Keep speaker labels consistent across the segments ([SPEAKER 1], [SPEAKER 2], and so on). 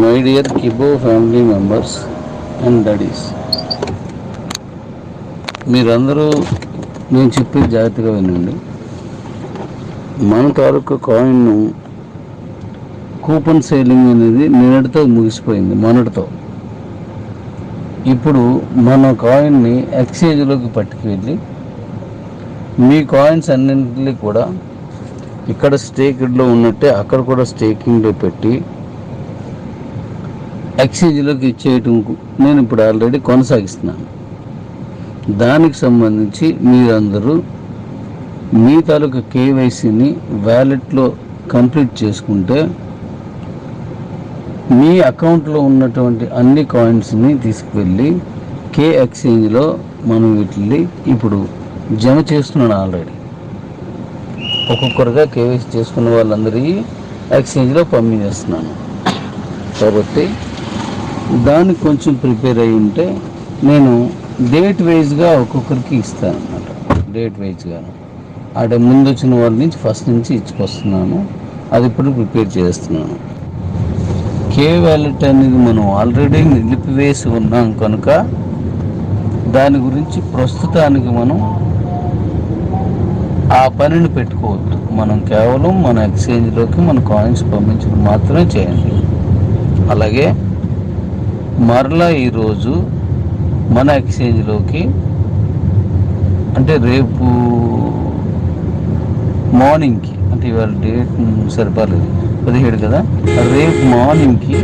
[SPEAKER 1] My dear కిబో family members and daddies మీరందరూ నేను చెప్పేది జాగ్రత్తగా వినండి. మన తాలూకా కాయిన్ను కూపన్ సేలింగ్ అనేది నిన్నటితో ముగిసిపోయింది మొన్నటితో. ఇప్పుడు మన కాయిన్ని ఎక్స్చేంజ్లోకి పట్టుకువెళ్ళి మీ కాయిన్స్ అన్నింటినీ కూడా ఇక్కడ స్టేకిడ్లో ఉన్నట్టే అక్కడ కూడా స్టేకింగ్లో పెట్టి ఎక్స్చేంజ్లోకి ఇచ్చేయటం నేను ఇప్పుడు ఆల్రెడీ కొనసాగిస్తున్నాను. దానికి సంబంధించి మీరందరూ మీ తాలూకా కేవైసీని వ్యాలెట్లో కంప్లీట్ చేసుకుంటే మీ అకౌంట్లో ఉన్నటువంటి అన్ని కాయిన్స్ని తీసుకువెళ్ళి కే ఎక్స్చేంజ్లో మనం వీటిని ఇప్పుడు జమ చేస్తున్నాను ఆల్రెడీ. ఒక్కొక్కరుగా కేవైసీ చేసుకున్న వాళ్ళందరికీ ఎక్స్చేంజ్లో పంపించేస్తున్నాను కాబట్టి దానికి కొంచెం ప్రిపేర్ అయి ఉంటే నేను డేట్ వైజ్గా ఒక్కొక్కరికి ఇస్తాను అనమాట డేట్ వైజ్గా అంటే ముందు వచ్చిన వాళ్ళ నుంచి ఫస్ట్ నుంచి ఇచ్చుకొస్తున్నాను. అది ఇప్పుడు ప్రిపేర్ చేస్తున్నాను. కే వ్యాలెట్ అనేది మనం ఆల్రెడీ నిలిపివేసి ఉన్నాం కనుక దాని గురించి ప్రస్తుతానికి మనం ఆ పనిని పెట్టుకోవద్దు. మనం కేవలం మన ఎక్స్చేంజ్లోకి మన కాయిన్స్ పంపించడం మాత్రమే చేయండి. అలాగే మరలా ఈరోజు మన ఎక్స్చేంజ్లోకి అంటే రేపు మార్నింగ్కి అంటే ఇవాళ డేట్ సరిపోలేదు పదిహేడు కదా రేపు మార్నింగ్కి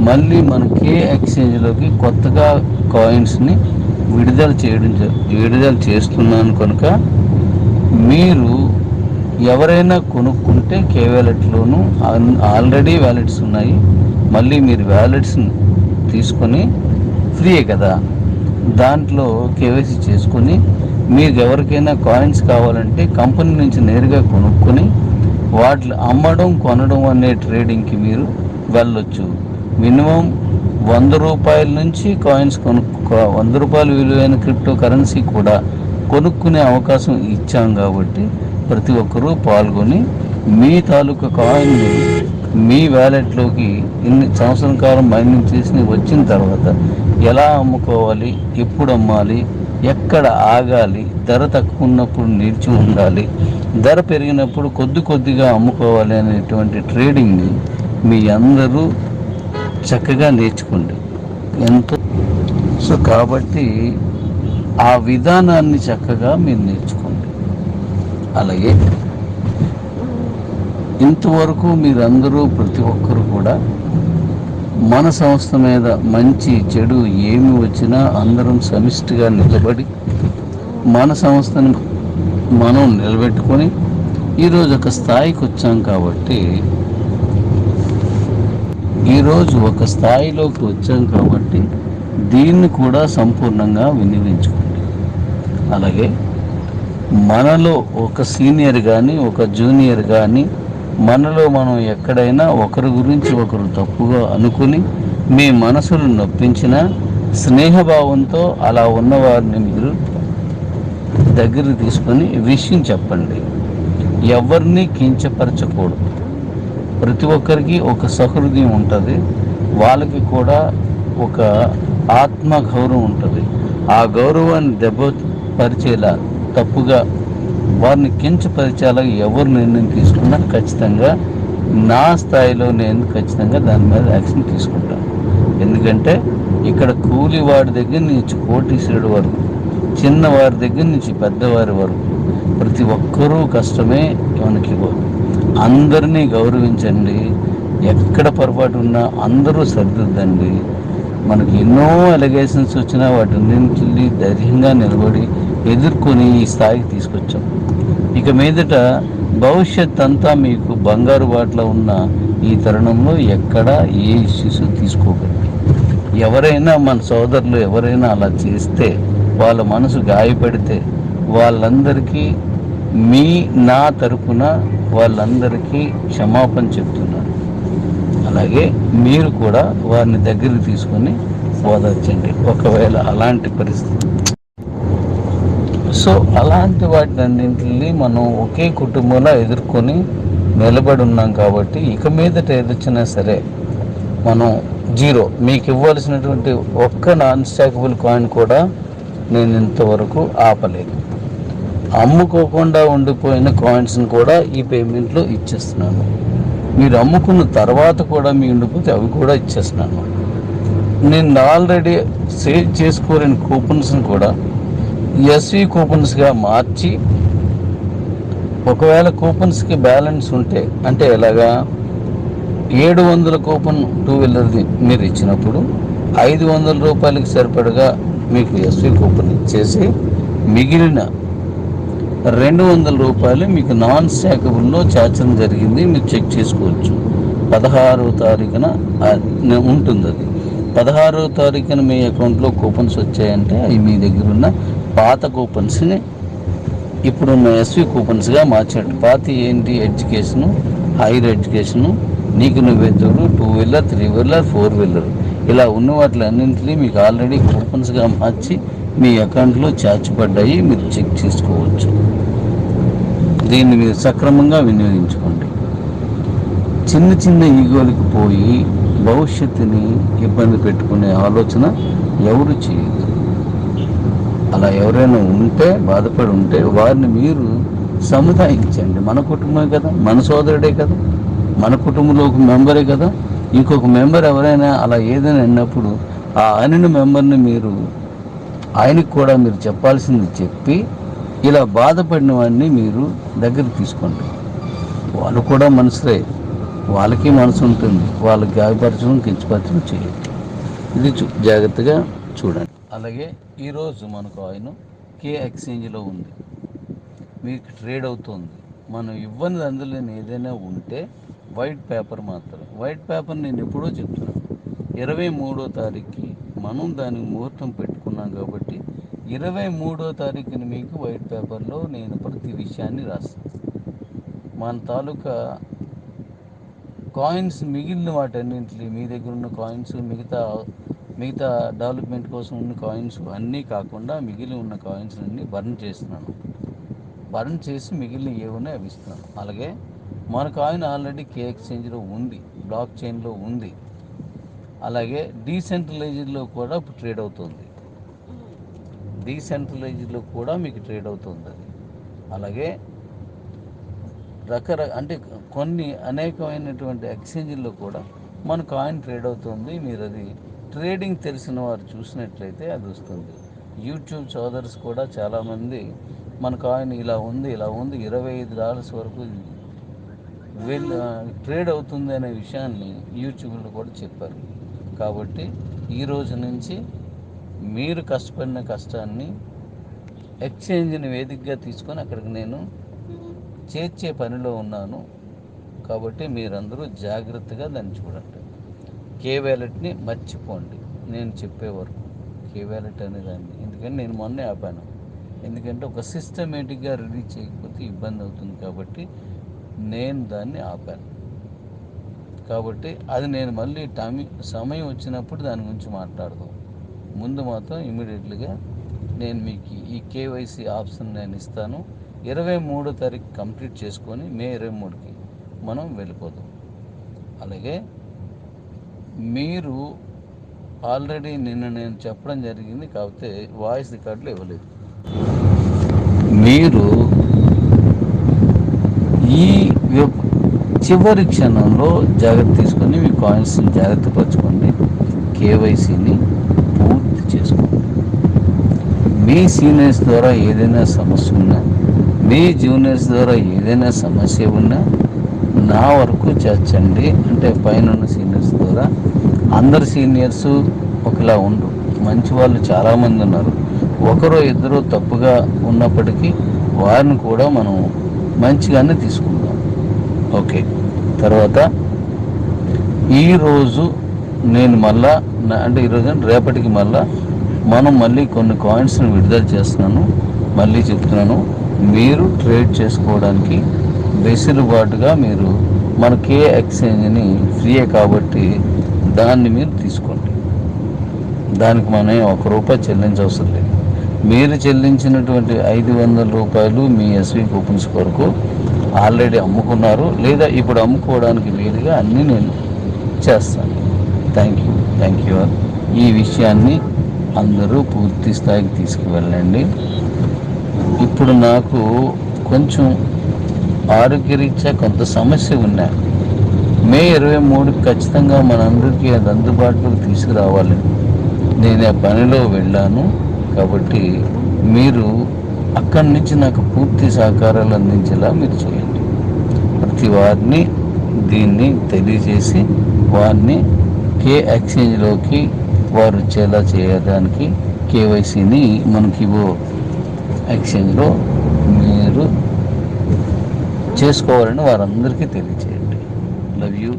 [SPEAKER 1] మళ్ళీ మనకి ఎక్స్చేంజ్లోకి కొత్తగా కాయిన్స్ని విడుదల చేయడం విడుదల చేస్తున్నాను కనుక మీరు ఎవరైనా కొనుక్కుంటే కే వ్యాలెట్లోనూ ఆల్రెడీ వ్యాలెట్స్ ఉన్నాయి మళ్ళీ మీరు వ్యాలెట్స్ని తీసుకొని ఫ్రీయే కదా. దాంట్లో కేవైసీ చేసుకొని మీకు ఎవరికైనా కాయిన్స్ కావాలంటే కంపెనీ నుంచి నేరుగా కొనుక్కొని వాటిని అమ్మడం కొనడం అనే ట్రేడింగ్కి మీరు వెళ్ళొచ్చు. మినిమం వంద రూపాయల నుంచి కాయిన్స్ కొనుక్కో వంద రూపాయల విలువైన క్రిప్టో కరెన్సీ కూడా కొనుక్కునే అవకాశం ఇచ్చాం కాబట్టి ప్రతి ఒక్కరూ పాల్గొని మీ తాలూకా కాయిన్ని మీ వ్యాలెట్లోకి ఇన్ని సంవత్సరం కాలం మైనింగ్ చేసి వచ్చిన తర్వాత ఎలా అమ్ముకోవాలి ఎప్పుడు అమ్మాలి ఎక్కడ ఆగాలి ధర తక్కువ ఉన్నప్పుడు నిలిచి ఉండాలి ధర పెరిగినప్పుడు కొద్ది కొద్దిగా అమ్ముకోవాలి అనేటువంటి ట్రేడింగ్ని మీ అందరూ చక్కగా నేర్చుకోండి. ఎంతో సో కాబట్టి ఆ విధానాన్ని చక్కగా మీరు నేర్చుకోండి. అలాగే ఇంతవరకు మీరందరూ ప్రతి ఒక్కరు కూడా మన సంస్థ మీద మంచి చెడు ఏమి వచ్చినా అందరం సమిష్టిగా నిలబడి మన సంస్థను మనం నిలబెట్టుకొని ఈరోజు ఒక స్థాయికి వచ్చాం కాబట్టి ఈరోజు ఒక స్థాయిలోకి వచ్చాం కాబట్టి దీన్ని కూడా సంపూర్ణంగా వినియోగించుకోండి. అలాగే మనలో ఒక సీనియర్ కానీ ఒక జూనియర్ కానీ మనలో మనం ఎక్కడైనా ఒకరి గురించి ఒకరు తప్పుగా అనుకుని మీ మనసును నొప్పించిన స్నేహభావంతో అలా ఉన్నవారిని మీరు దగ్గర తీసుకొని విషయం చెప్పండి. ఎవరిని కించపరచకూడదు. ప్రతి ఒక్కరికి ఒక సహృదయం ఉంటుంది. వాళ్ళకి కూడా ఒక ఆత్మ గౌరవం ఉంటుంది. ఆ గౌరవాన్ని దెబ్బపరిచేలా తప్పుగా వారిని కించపరిచేలా ఎవరు నిర్ణయం తీసుకున్నా ఖచ్చితంగా నా స్థాయిలో నేను ఖచ్చితంగా దాని మీద యాక్షన్ తీసుకుంటాను. ఎందుకంటే ఇక్కడ కూలివాడి దగ్గర నుంచి కోటీశ్వరుడు వరకు చిన్నవారి దగ్గర నుంచి పెద్దవారి వరకు ప్రతి ఒక్కరూ కష్టమే మనకి అందరినీ గౌరవించండి. ఎక్కడ పొరపాటు ఉన్నా అందరూ సరిదిద్దండి. మనకి ఎన్నో అలిగేషన్స్ వచ్చినా వాటిన్నింటినీ ధైర్యంగా నిలబడి ఎదుర్కొని ఈ స్థాయికి తీసుకొచ్చాం. ఇక మీదట భవిష్యత్ అంతా మీకు బంగారు బాటలో ఉన్న ఈ తరుణంలో ఎక్కడ ఏ ఇష్యూస్ తీసుకోకండి ఎవరైనా మన సోదరులు ఎవరైనా అలా చేస్తే వాళ్ళ మనసు గాయపడితే వాళ్ళందరికీ మీ నా తరపున వాళ్ళందరికీ క్షమాపణ చెప్తున్నాను. అలాగే మీరు కూడా వారిని దగ్గరికి తీసుకొని ఓదార్చండి. ఒకవేళ అలాంటి పరిస్థితి సో అలాంటి వాటినన్నింటిని మనం ఒకే కుటుంబంలో ఎదుర్కొని నిలబడి ఉన్నాం కాబట్టి ఇక మీదట ఎదుర్చినా సరే మనం జీరో. మీకు ఇవ్వాల్సినటువంటి ఒక్క నాన్ స్టాకబుల్ కాయిన్ కూడా నేను ఇంతవరకు ఆపలేదు. అమ్ముకోకుండా ఉండిపోయిన కాయిన్స్ని కూడా ఈ పేమెంట్లో ఇచ్చేస్తున్నాను. మీరు అమ్ముకున్న తర్వాత కూడా మీ ఉండిపోతే అవి కూడా ఇచ్చేస్తున్నాను. నేను ఆల్రెడీ సేవ్ చేసుకోలేని కూపన్స్ని కూడా ఎస్వి కూపన్స్గా మార్చి ఒకవేళ కూపన్స్కి బ్యాలెన్స్ ఉంటే అంటే ఎలాగా ఏడు వందల కూపన్ టూ వీలర్ది మీరు ఇచ్చినప్పుడు ఐదు వందల రూపాయలకి సరిపడగా మీకు ఎస్వి కూపన్ ఇచ్చేసి మిగిలిన రెండు వందల రూపాయలు మీకు నాన్ స్టాకబుల్లో చేర్చడం జరిగింది మీరు చెక్ చేసుకోవచ్చు. పదహారవ తారీఖున ఉంటుంది అది పదహారవ తారీఖున మీ అకౌంట్లో కూపన్స్ వచ్చాయంటే అవి మీ దగ్గర ఉన్న పాత కూపన్స్ని ఇప్పుడున్న ఎస్వి కూపన్స్గా మార్చాడు. పాత ఏంటి ఎడ్యుకేషను? Higher education? నీకు నువ్వెద్దుడు two wheeler three wheeler four wheeler. ఇలా ఉన్న వాటి అన్నింటినీ మీకు ఆల్రెడీ కూపన్స్గా మార్చి మీ అకౌంట్లో చేర్చబడ్డాయి మీరు చెక్ చేసుకోవచ్చు. దీన్ని మీరు సక్రమంగా వినియోగించుకోండి. చిన్న చిన్న ఈగోలకు పోయి భవిష్యత్తుని ఇబ్బంది పెట్టుకునే ఆలోచన ఎవరు చేయదు. అలా ఎవరైనా ఉంటే బాధపడి ఉంటే వారిని మీరు సముదాయించండి. మన కుటుంబమే కదా మన సోదరుడే కదా మన కుటుంబంలో ఒక మెంబరే కదా. ఇంకొక మెంబర్ ఎవరైనా అలా ఏదైనా అన్నప్పుడు ఆ అనిన మెంబర్ని మీరు ఆయనకు కూడా మీరు చెప్పాల్సింది చెప్పి ఇలా బాధపడిన వాడిని మీరు దగ్గర తీసుకోండి. వాళ్ళు కూడా మనసులే. వాళ్ళకి మనసు ఉంటుంది. వాళ్ళకి గాయపరచడం కించపరచడం చేయండి. ఇది చూ- జాగ్రత్తగా చూడండి. అలాగే ఈరోజు మనకు ఆయన కే ఎక్స్చేంజ్లో ఉంది. మీకు ట్రేడ్ అవుతుంది. మనం ఇవ్వని అందులో ఏదైనా ఉంటే వైట్ పేపర్ మాత్రం వైట్ పేపర్ నేను ఎప్పుడో చెప్తున్నాను. ఇరవై మూడో తారీఖుకి మనం దానికి ముహూర్తం పెట్టుకున్నాం కాబట్టి ఇరవై మూడో తారీఖుని మీకు వైట్ పేపర్లో నేను ప్రతి విషయాన్ని రాస్తాను. మన తాలూకా కాయిన్స్ మిగిలిన వాటన్నింటినీ మీ దగ్గర ఉన్న కాయిన్స్ మిగతా మిగతా డెవలప్మెంట్ కోసం ఉన్న కాయిన్స్ అన్నీ కాకుండా మిగిలి ఉన్న కాయిన్స్ అన్నీ బర్న్ చేస్తున్నాను. బర్న్ చేసి మిగిలిన ఏ అవి ఇస్తున్నాను. అలాగే మన కాయిన్ ఆల్రెడీ కే ఎక్స్చేంజ్లో ఉంది బ్లాక్ చైన్లో ఉంది. అలాగే డీసెంట్రలైజ్డ్లో కూడా ఇప్పుడు ట్రేడ్ అవుతుంది. డీసెంట్రలైజ్డ్లో కూడా మీకు ట్రేడ్ అవుతుంది అది. అలాగే రకర అంటే కొన్ని అనేకమైనటువంటి ఎక్స్చేంజ్ల్లో కూడా మన కాయిన్ ట్రేడ్ అవుతుంది. మీరు అది ట్రేడింగ్ తెలిసిన వారు చూసినట్లయితే అది వస్తుంది. యూట్యూబ్ సోదర్స్ కూడా చాలామంది మన కాయిన్ ఇలా ఉంది ఇలా ఉంది ఇరవై ఐదు డాలర్స్ వరకు వెళ్ళి ట్రేడ్ అవుతుంది అనే విషయాన్ని యూట్యూబ్లో కూడా చెప్పారు. కాబట్టి ఈ రోజు నుంచి మీరు కష్టపడిన కష్టాన్ని ఎక్స్చేంజ్ని వేదికగా తీసుకొని అక్కడికి నేను చేర్చే పనిలో ఉన్నాను. కాబట్టి మీరందరూ జాగ్రత్తగా దాన్ని చూడండి. కే వ్యాలెట్ని మర్చిపోండి. నేను చెప్పే వరకు కే వ్యాలెట్ అనే దాన్ని ఎందుకంటే నేను మొన్నే ఆపాను. ఎందుకంటే ఒక సిస్టమేటిక్గా రిలీజ్ చేయకపోతే ఇబ్బంది అవుతుంది కాబట్టి నేను దాన్ని ఆపాను. కాబట్టి అది నేను మళ్ళీ టైం సమయం వచ్చినప్పుడు దాని గురించి మాట్లాడదాం. ముందు మాత్రం ఇమీడియట్లీగా నేను మీకు ఈ కేవైసీ ఆప్షన్ నేను ఇస్తాను. ఇరవై మూడో తారీఖు కంప్లీట్ చేసుకొని మే ఇరవై మూడుకి మనం వెళ్ళిపోదాం. అలాగే మీరు ఆల్రెడీ నిన్న నేను చెప్పడం జరిగింది కాకపోతే వాయిస్ రికార్డులు ఇవ్వలేదు. మీరు ఈ చివరి క్షణంలో జాగ్రత్త తీసుకొని మీ కాయిన్స్ని జాగ్రత్త పరచుకోండి. కేవైసీని పూర్తి చేసుకోండి. మీ సీనియర్స్ ద్వారా ఏదైనా సమస్య ఉన్నా మీ జూనియర్స్ ద్వారా ఏదైనా సమస్య ఉన్నా నా వరకు చేర్చండి. అంటే పైన ఉన్న సీనియర్ ద్వారా అందరు సీనియర్స్ ఒకలా ఉండు. మంచి వాళ్ళు చాలామంది ఉన్నారు. ఒకరో ఇద్దరు తప్పుగా ఉన్నప్పటికీ వారిని కూడా మనం మంచిగానే తీసుకుందాం. ఓకే. తర్వాత ఈరోజు నేను మళ్ళా అంటే ఈరోజు రేపటికి మళ్ళా మనం మళ్ళీ కొన్ని కాయిన్స్ని విడుదల చేస్తున్నాను. మళ్ళీ చెప్తున్నాను. మీరు ట్రేడ్ చేసుకోవడానికి వెసులుబాటుగా మీరు మన కే ఎక్స్చేంజ్ని ఫ్రీయే కాబట్టి దాన్ని మీరు తీసుకోండి. దానికి మనం ఒక రూపాయి చెల్లించవసరం లేదు. మీరు చెల్లించినటువంటి ఐదు వందల రూపాయలు మీ ఎస్వి కూపన్స్ కొరకు ఆల్రెడీ అమ్ముకున్నారు లేదా ఇప్పుడు అమ్ముకోవడానికి వీలుగా అన్నీ నేను చేస్తాను. థ్యాంక్ యూ థ్యాంక్ యూ ఈ విషయాన్ని అందరూ పూర్తి స్థాయికి తీసుకువెళ్ళండి. ఇప్పుడు నాకు కొంచెం ఆరోగ్యరీత్యా కొంత సమస్య ఉన్నాయి మే ఇరవై మూడుకి ఖచ్చితంగా మనందరికీ అది అందుబాటులోకి తీసుకురావాలి. నేను ఆ పనిలో వెళ్ళాను కాబట్టి మీరు అక్కడి నుంచి నాకు పూర్తి సహకారాలు అందించేలా మీరు చేయండి ప్రతి వారిని దీన్ని తెలియజేసి వారిని కే ఎక్స్చేంజ్లోకి వారు వచ్చేలా చేయడానికి కేవైసీని మనకి ఎక్స్చేంజ్లో మీరు చేసుకోవాలని వారందరికీ తెలియజేయండి లవ్ యూ